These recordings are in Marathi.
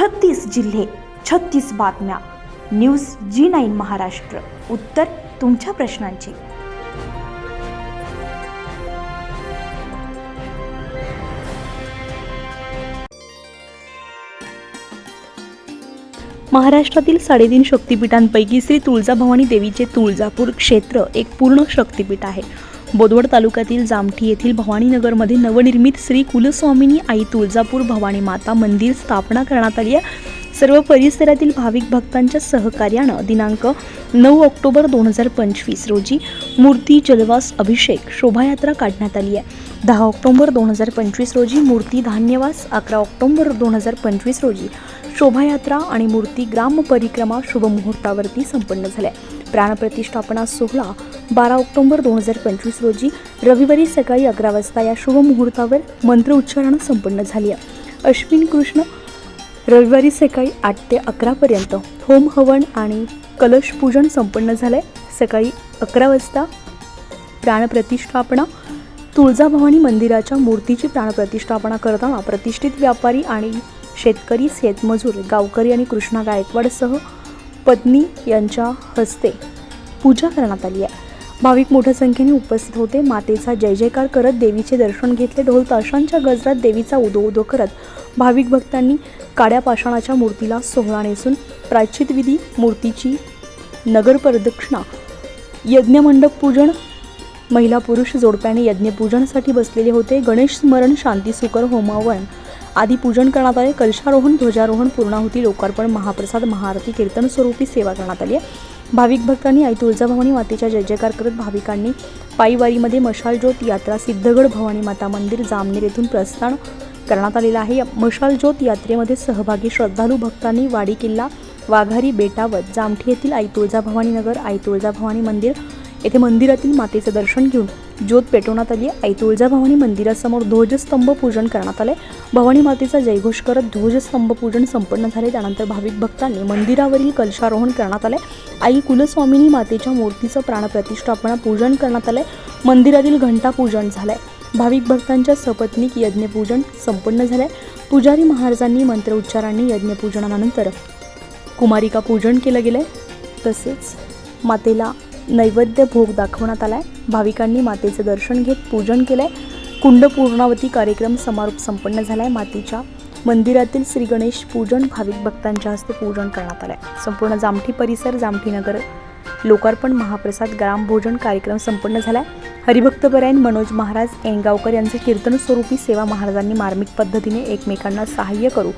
छत्तीस जिल्हे छत्तीस बातम्या. News G nine Maharashtra. उत्तर तुमच्या प्रश्नांची. महाराष्ट्रातील साडेतीन शक्तिपीठांपैकी श्री तुळजाभवानी देवीचे तुळजापूर क्षेत्र एक पूर्ण शक्तिपीठ आहे. बोदवड तालुक्यातील जामठी येथील भवानीनगरमध्ये नवनिर्मित श्री कुलस्वामिनी आई तुळजापूर भवानी माता मंदिर स्थापना करण्यात आली आहे. सर्व परिसरातील भाविक भक्तांच्या सहकार्यानं दिनांक नऊ ऑक्टोबर दोन हजार पंचवीस रोजी मूर्ती जलवास अभिषेक शोभायात्रा काढण्यात आली आहे. दहा ऑक्टोबर दोन हजार पंचवीस रोजी मूर्ती धान्यवास अकरा ऑक्टोबर दोन हजार पंचवीस रोजी शोभायात्रा आणि मूर्ती ग्राम परिक्रमा शुभमुहूर्तावरती संपन्न झाल्या. प्राणप्रतिष्ठापना सोहळा बारा ऑक्टोबर दोन हजार पंचवीस रोजी रविवारी सकाळी अकरा वाजता या शुभमुहूर्तावर मंत्र उच्चारण संपन्न झाली आहे. अश्विन कृष्ण रविवारी सकाळी आठ ते अकरापर्यंत होम हवन आणि कलश पूजन संपन्न झालंय. सकाळी अकरा वाजता प्राणप्रतिष्ठापना तुळजाभवानी मंदिराच्या मूर्तीची प्राणप्रतिष्ठापना करताना प्रतिष्ठित व्यापारी आणि शेतकरी शेतमजूर गावकरी आणि कृष्णा गायकवाडसह पत्नी यांच्या हस्ते पूजा करण्यात आली आहे. भाविक मोठ्या संख्येने उपस्थित होते. मातेचा जय जयकार करत देवीचे दर्शन घेतले. ढोल ताशांच्या गजरात देवीचा उदो उदो करत भाविक भक्तांनी काड्या पाषाणाच्या मूर्तीला सोहळा नेसून प्रायश्चित विधी मूर्तीची नगर प्रदक्षिणा यज्ञमंडप पूजन महिला पुरुष जोडप्याने यज्ञपूजनासाठी बसलेले होते. गणेश स्मरण शांती सुकर होमावन आदी पूजन करण्यात आले. कलशारोहण ध्वजारोहण पूर्णाहुती लोकार्पण महाप्रसाद महाआरती कीर्तन स्वरूपी सेवा करण्यात आली आहे. भाविक भक्तांनी आई तुळजाभवानी मातेच्या जय जयकार करत भाविकांनी पायीवारीमध्ये मशालज्योत यात्रा सिद्धगड भवानी माता मंदिर जामनेर येथून प्रस्थान करण्यात आलेलं आहे. या यात्रेमध्ये सहभागी श्रद्धालू भक्तांनी वाडी किल्ला वाघारी बेटावत जामठी येथील आई तुळजाभवानी नगर आई तुळजाभवानी मंदिर येथे मंदिरातील मातेचं दर्शन घेऊन ज्योत पेटवण्यात आली आई तुळजाभवानी मंदिरासमोर ध्वजस्तंभ पूजन करण्यात आले भवानी मातेचा जयघोष करत ध्वजस्तंभ पूजन संपन्न झाले. त्यानंतर भाविक भक्तांनी मंदिरावरील कलशारोहण करण्यात आले आई कुलस्वामिनी मातेच्या मूर्तीचं प्राणप्रतिष्ठापना पूजन करण्यात आले मंदिरातील घंटा पूजन झालंय. भाविक भक्तांच्या सपत्नीक यज्ञपूजन संपन्न झालंय. पुजारी महाराजांनी मंत्रोच्चारांनी यज्ञपूजनानंतर कुमारिका पूजन केलं गेलंय. तसेच मातेला नैवेद्य भोग दाखवण्यात आला आहे भाविकांनी मातेचं दर्शन घेत पूजन केलंय. कुंड पूर्णावती कार्यक्रम समारोप संपन्न झाला आहे मातीच्या मंदिरातील श्री गणेश पूजन भाविक भक्तांच्या हस्ते पूजन करण्यात आलंय. संपूर्ण जामठी परिसर जामठी नगर लोकार्पण महाप्रसाद ग्राम भोजन कार्यक्रम संपन्न झाला आहे हरिभक्तपरायण मनोज महाराज एंगावकर यांचे कीर्तन स्वरूपी सेवा महाराजांनी मार्मिक पद्धतीने एकमेकांना सहाय्य करू.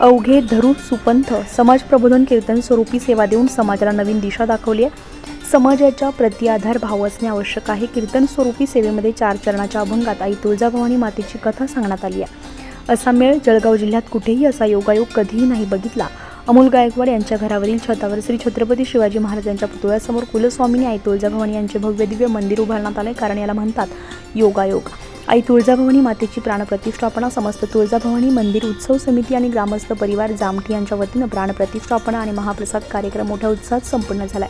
अवघे धरू सुपंथ समाज प्रबोधन कीर्तन स्वरूपी सेवा देऊन समाजाला नवीन दिशा दाखवली आहे समाजाच्या प्रति आधार भाव असणे आवश्यक आहे. कीर्तन स्वरूपी सेवेमध्ये चार चरणाच्या अभंगात आई तुळजाभवानी मातेची कथा सांगण्यात आली आहे. असा मेळ जळगाव जिल्ह्यात कुठेही असा योगायोग कधीही नाही बघितला. अमोल गायकवाड यांच्या घरावरील छतावर श्री छत्रपती शिवाजी महाराजांच्या पुतळ्यासमोर कुलस्वामिनी आई तुळजाभवानी यांचे भव्य दिव्य मंदिर उभारण्यात आले कारण याला म्हणतात योगायोग. आई तुळजाभवानी मातेची प्राणप्रतिष्ठापना समस्त तुळजाभवानी मंदिर उत्सव समिती आणि ग्रामस्थ परिवार जामठी यांच्या वतीनं प्राणप्रतिष्ठापना आणि महाप्रसाद कार्यक्रम मोठ्या उत्साहात संपन्न झाला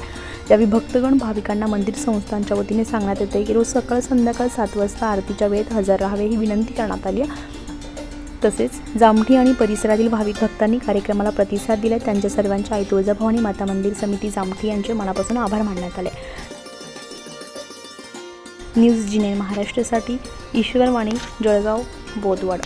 यावेळी भक्तगण भाविकांना मंदिर संस्थांच्या वतीने सांगण्यात येते की रोज सकाळ संध्याकाळ सात वाजता आरतीच्या वेळेत हजर राहावे ही विनंती करण्यात आली आहे. तसेच जामठी आणि परिसरातील भाविक भक्तांनी कार्यक्रमाला प्रतिसाद दिला त्यांच्या सर्वांच्या आई तुळजाभवानी माता मंदिर समिती जामठी यांचे मनापासून आभार मानण्यात आले. न्यूज जिने महाराष्ट्रासाठी ईश्वरवाणी जळगाव बोदवड